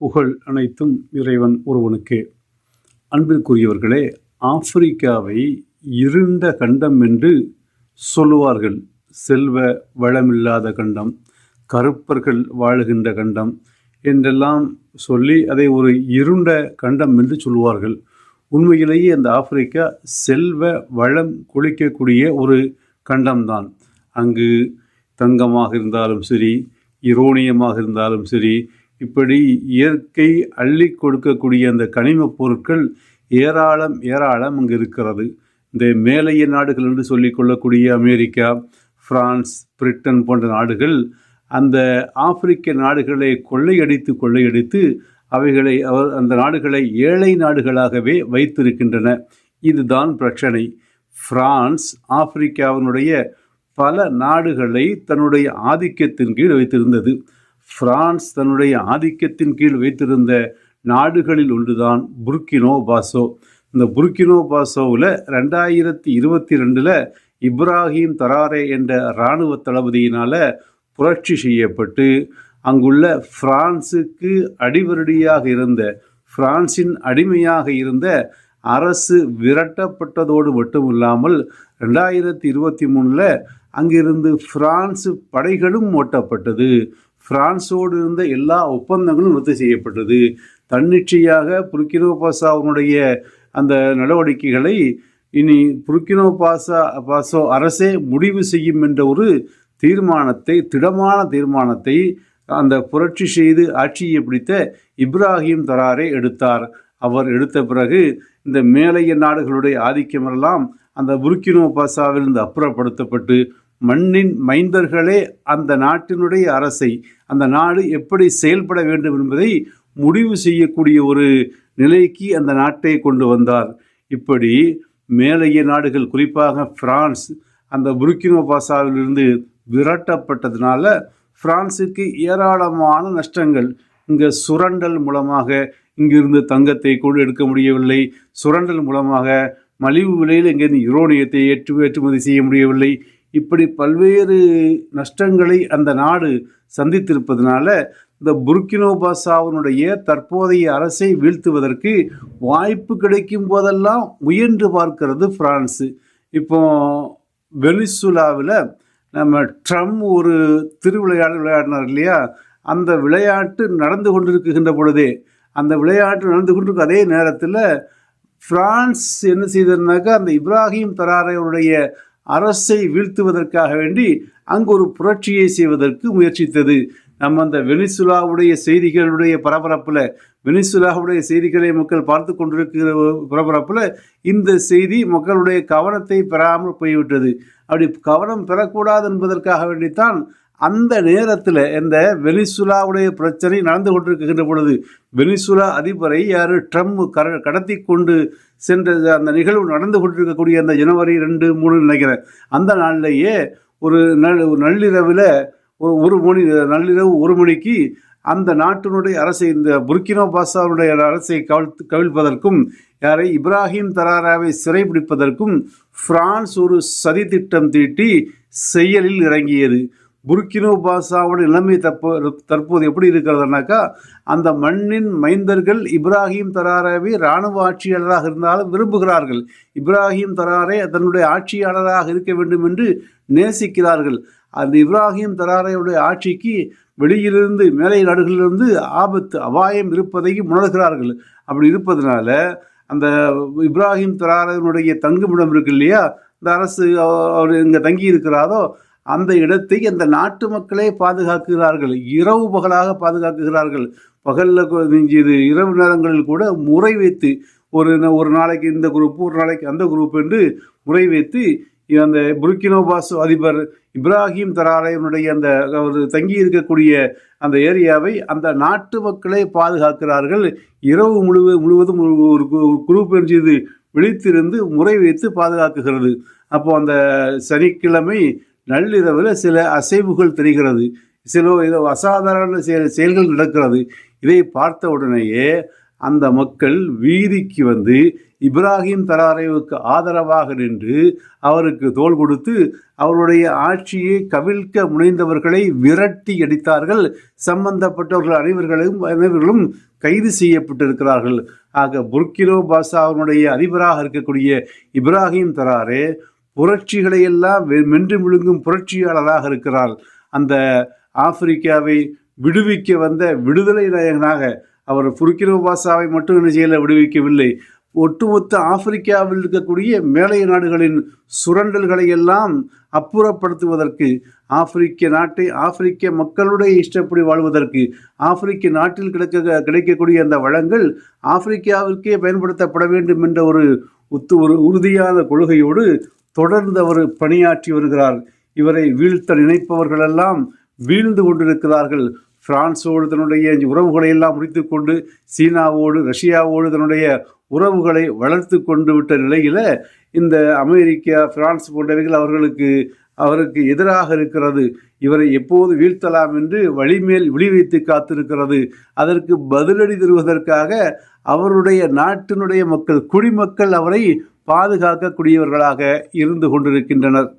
புகழ் அனைத்தும் இறைவன் ஒருவனுக்கே. அன்பிற்குரியவர்களே ஆப்பிரிக்காவை இருண்ட கண்டம் என்று சொல்லுவார்கள். செல்வ வளமில்லாத கண்டம் கருப்பர்கள் வாழுகின்ற கண்டம் என்றெல்லாம் சொல்லி அதை ஒரு இருண்ட கண்டம் என்று சொல்லுவார்கள். உண்மையிலேயே அந்த ஆப்பிரிக்கா செல்வ வளம் குளிக்கக்கூடிய ஒரு கண்டம்தான். அங்கு தங்கமாக இருந்தாலும் சரி யுரோனியமாக இருந்தாலும் சரி இப்படி இயற்கை அள்ளி கொடுக்கக்கூடிய அந்த கனிமப் பொருட்கள் ஏராளம் ஏராளம் அங்கு இருக்கிறது. இந்த மேலைய நாடுகள் என்று சொல்லிக் கொள்ளக்கூடிய அமெரிக்கா பிரான்ஸ் பிரிட்டன் போன்ற நாடுகள் அந்த ஆப்பிரிக்க நாடுகளை கொள்ளையடித்து கொள்ளையடித்து அவைகளை அவர் அந்த நாடுகளை ஏழை நாடுகளாகவே வைத்திருக்கின்றன. இதுதான் பிரச்சனை. பிரான்ஸ் ஆப்பிரிக்காவினுடைய பல நாடுகளை தன்னுடைய ஆதிக்கத்தின் கீழ் வைத்திருந்தது. பிரான்ஸ் தன்னுடைய ஆதிக்கத்தின் கீழ் வைத்திருந்த நாடுகளில் ஒன்றுதான் புர்கினோ பாசோ. இந்த புர்கினோ பாசோவில் ரெண்டாயிரத்தி இருபத்தி ரெண்டில் இப்ராஹிம் தராரே என்ற இராணுவ தளபதியினால் புரட்சி செய்யப்பட்டு அங்குள்ள பிரான்சுக்கு அடிவருடியாக இருந்த பிரான்சின் அடிமையாக இருந்த அரசு விரட்டப்பட்டதோடு மட்டுமில்லாமல் ரெண்டாயிரத்தி இருபத்தி மூணில் அங்கிருந்து பிரான்சு படைகளும் ஓட்டப்பட்டது. பிரான்சோடு இருந்த எல்லா ஒப்பந்தங்களும் ரத்து செய்யப்பட்டது. தன்னிச்சையாக புர்கினோ பாசாவினுடைய அந்த நடவடிக்கைகளை இனி புர்கினோ பாசா பாசோ அரசே முடிவு செய்யும் என்ற ஒரு தீர்மானத்தை திடமான தீர்மானத்தை அந்த புரட்சி செய்து ஆட்சியை பிடித்த இப்ராஹிம் தராரே எடுத்தார். அவர் எடுத்த பிறகு இந்த மேலைய நாடுகளுடைய ஆதிக்கமெல்லாம் அந்த புருக்கினோ பாசாவிலிருந்து அப்புறப்படுத்தப்பட்டு மண்ணின் மைந்தர்களே அந்த நாட்டினுடைய அரசை அந்த நாடு எப்படி செயல்பட வேண்டும் என்பதை முடிவு செய்யக்கூடிய ஒரு நிலைக்கு அந்த நாட்டை கொண்டு வந்தார். இப்படி மேலைய நாடுகள் குறிப்பாக பிரான்ஸ் அந்த புருக்கினோ பாசாவிலிருந்து விரட்டப்பட்டதுனால பிரான்சுக்கு ஏராளமான நஷ்டங்கள். இங்கே சுரண்டல் மூலமாக இங்கிருந்து தங்கத்தை கொண்டு எடுக்க முடியவில்லை. சுரண்டல் மூலமாக மலிவு விலையில் இங்கேருந்து யுரோனியத்தை ஏற்று ஏற்றுமதி செய்ய முடியவில்லை. இப்படி பல்வேறு நஷ்டங்களை அந்த நாடு சந்தித்திருப்பதனால இந்த புர்கினோபாசாவினுடைய தற்போதைய அரசை வீழ்த்துவதற்கு வாய்ப்பு கிடைக்கும் போதெல்லாம் முயன்று பார்க்கிறது பிரான்ஸு இப்போ வெனிசுலாவில் நம்ம ட்ரம் ஒரு திருவிளையாடு விளையாடினார் இல்லையா? அந்த விளையாட்டு நடந்து கொண்டிருக்கின்ற பொழுதே அந்த விளையாட்டு நடந்து கொண்டிருக்க அதே நேரத்தில் பிரான்ஸ் என்ன செய்ததுனாக்கா அந்த இப்ராஹிம் தராரையுடைய அரசை வீழ்த்துவதற்காக வேண்டி அங்கு ஒரு புரட்சியை செய்வதற்கு முயற்சித்தது. நம்ம அந்த வெனிசுலாவுடைய செய்திகளுடைய பரபரப்பில் வெனிசுலாவுடைய செய்திகளை மக்கள் பார்த்து கொண்டிருக்கிற பரபரப்பில் இந்த செய்தி மக்களுடைய கவனத்தை பெறாமல் போய்விட்டது. அப்படி கவனம் பெறக்கூடாது என்பதற்காக வேண்டித்தான் அந்த நேரத்தில் இந்த வெனிசுலாவுடைய பிரச்சனை நடந்து கொண்டிருக்கின்ற பொழுது வெனிசுலா அதிபரை யார் ட்ரம்ப் கர கடத்தி கொண்டு சென்ற அந்த நிகழ்வு நடந்து கொண்டிருக்கக்கூடிய அந்த ஜனவரி ரெண்டு மூணு நினைக்கிறேன். அந்த நாள்லேயே ஒரு நள் நள்ளிரவில் ஒரு ஒரு மணி நள்ளிரவு ஒரு மணிக்கு அந்த நாட்டினுடைய அரசை இந்த புர்கினோ பாசாவுடைய அரசை கவிழ்த்து கவிழ்ப்பதற்கும் யாரை இப்ராஹிம் தராராவை சிறைபிடிப்பதற்கும் பிரான்ஸ் ஒரு சதி திட்டம் தீட்டி செயலில் இறங்கியது. புருக்கினோ பாசாவோட நிலைமை தற்போது தற்போது எப்படி இருக்கிறதுனாக்கா அந்த மண்ணின் மைந்தர்கள் இப்ராஹிம் தராராவை இராணுவ ஆட்சியாளராக இருந்தாலும் விரும்புகிறார்கள். இப்ராஹிம் தராரே தன்னுடைய ஆட்சியாளராக இருக்க வேண்டும் என்று நேசிக்கிறார்கள். அந்த இப்ராஹிம் தராரையுடைய ஆட்சிக்கு வெளியிலிருந்து மேலை நாடுகளிலிருந்து ஆபத்து அபாயம் இருப்பதையும் உணர்கிறார்கள். அப்படி இருப்பதனால அந்த இப்ராஹிம் தராரனுடைய தங்குமிடம் இருக்கு இல்லையா? இந்த அரசு அவர் இங்கே தங்கி இருக்கிறாரோ அந்த இடத்தை அந்த நாட்டு மக்களே பாதுகாக்கிறார்கள். இரவு பகலாக பாதுகாக்குகிறார்கள் பகலில் இது இரவு நேரங்களில் கூட முறை வைத்து ஒரு ஒரு நாளைக்கு இந்த குரூப் ஒரு நாளைக்கு அந்த குரூப் என்று முறை வைத்து அந்த புர்கினோபாஸ் அதிபர் இப்ராஹிம் தராரையனுடைய அந்த அவர் தங்கி இருக்கக்கூடிய அந்த ஏரியாவை அந்த நாட்டு மக்களை பாதுகாக்கிறார்கள். இரவு முழு முழுவதும் ஒரு குரூப் என்று விழித்திருந்து முறை வைத்து பாதுகாக்குகிறது. அப்போ அந்த சனிக்கிழமை நள்ளிரவில் சில அசைவுகள் தெரிகிறது. சில ஏதோ அசாதாரண செயல் செயல்கள் நடக்கிறது. இதை பார்த்த உடனேயே அந்த மக்கள் வீதிக்கு வந்து இப்ராஹிம் தராரேவுக்கு ஆதரவாக நின்று அவருக்கு தோள் கொடுத்து அவருடைய ஆட்சியை கவிழ்க்க முனைந்தவர்களை விரட்டி அடித்தார்கள். சம்பந்தப்பட்டவர்கள் அனைவர்களும் அனைவர்களும் கைது செய்யப்பட்டிருக்கிறார்கள். ஆக புர்கினோ பாசாவினுடைய அதிபராக இருக்கக்கூடிய இப்ராஹிம் தராரே புரட்சிகளை எல்லாம் வெ- மென்று விழுங்கும் புரட்சியாளராக இருக்கிறார். அந்த ஆப்பிரிக்காவை விடுவிக்க வந்த விடுதலை நாயகனாக அவர் புர்கினோ பாசாவை மட்டும் என்ன செய்யல விடுவிக்கவில்லை. ஒட்டுமொத்த ஆப்பிரிக்காவில் இருக்கக்கூடிய மேலை நாடுகளின் சுரண்டல்களை எல்லாம் அப்புறப்படுத்துவதற்கு ஆப்பிரிக்க நாட்டை ஆப்பிரிக்க மக்களுடைய இஷ்டப்படி வாழ்வதற்கு ஆப்பிரிக்க நாட்டில் கிடைக்க கிடைக்கக்கூடிய அந்த வளங்கள் ஆப்பிரிக்காவிற்கே பயன்படுத்தப்பட வேண்டும் என்ற ஒரு உத்து ஒரு உறுதியான கொள்கையோடு தொடர்ந்து அவர் பணியாற்றி வருகிறார். இவரை வீழ்த்த நினைப்பவர்களெல்லாம் வீழ்ந்து கொண்டிருக்கிறார்கள். பிரான்ஸோடு தன்னுடைய உறவுகளை எல்லாம் முடித்துக்கொண்டு சீனாவோடு ரஷ்யாவோடு தன்னுடைய உறவுகளை வளர்த்து கொண்டு விட்ட நிலையில் இந்த அமெரிக்கா பிரான்ஸ் போன்றவைகள் அவர்களுக்கு அவருக்கு எதிராக இருக்கிறது. இவரை எப்போது வீழ்த்தலாம் என்று வழிமேல் விழிவைத்து காத்திருக்கிறது. அதற்கு பதிலடி தருவதற்காக அவருடைய நாட்டினுடைய மக்கள் குடிமக்கள் அவரை பாதுகாக்கக்கூடியவர்களாக இருந்து கொண்டிருக்கின்றனர்.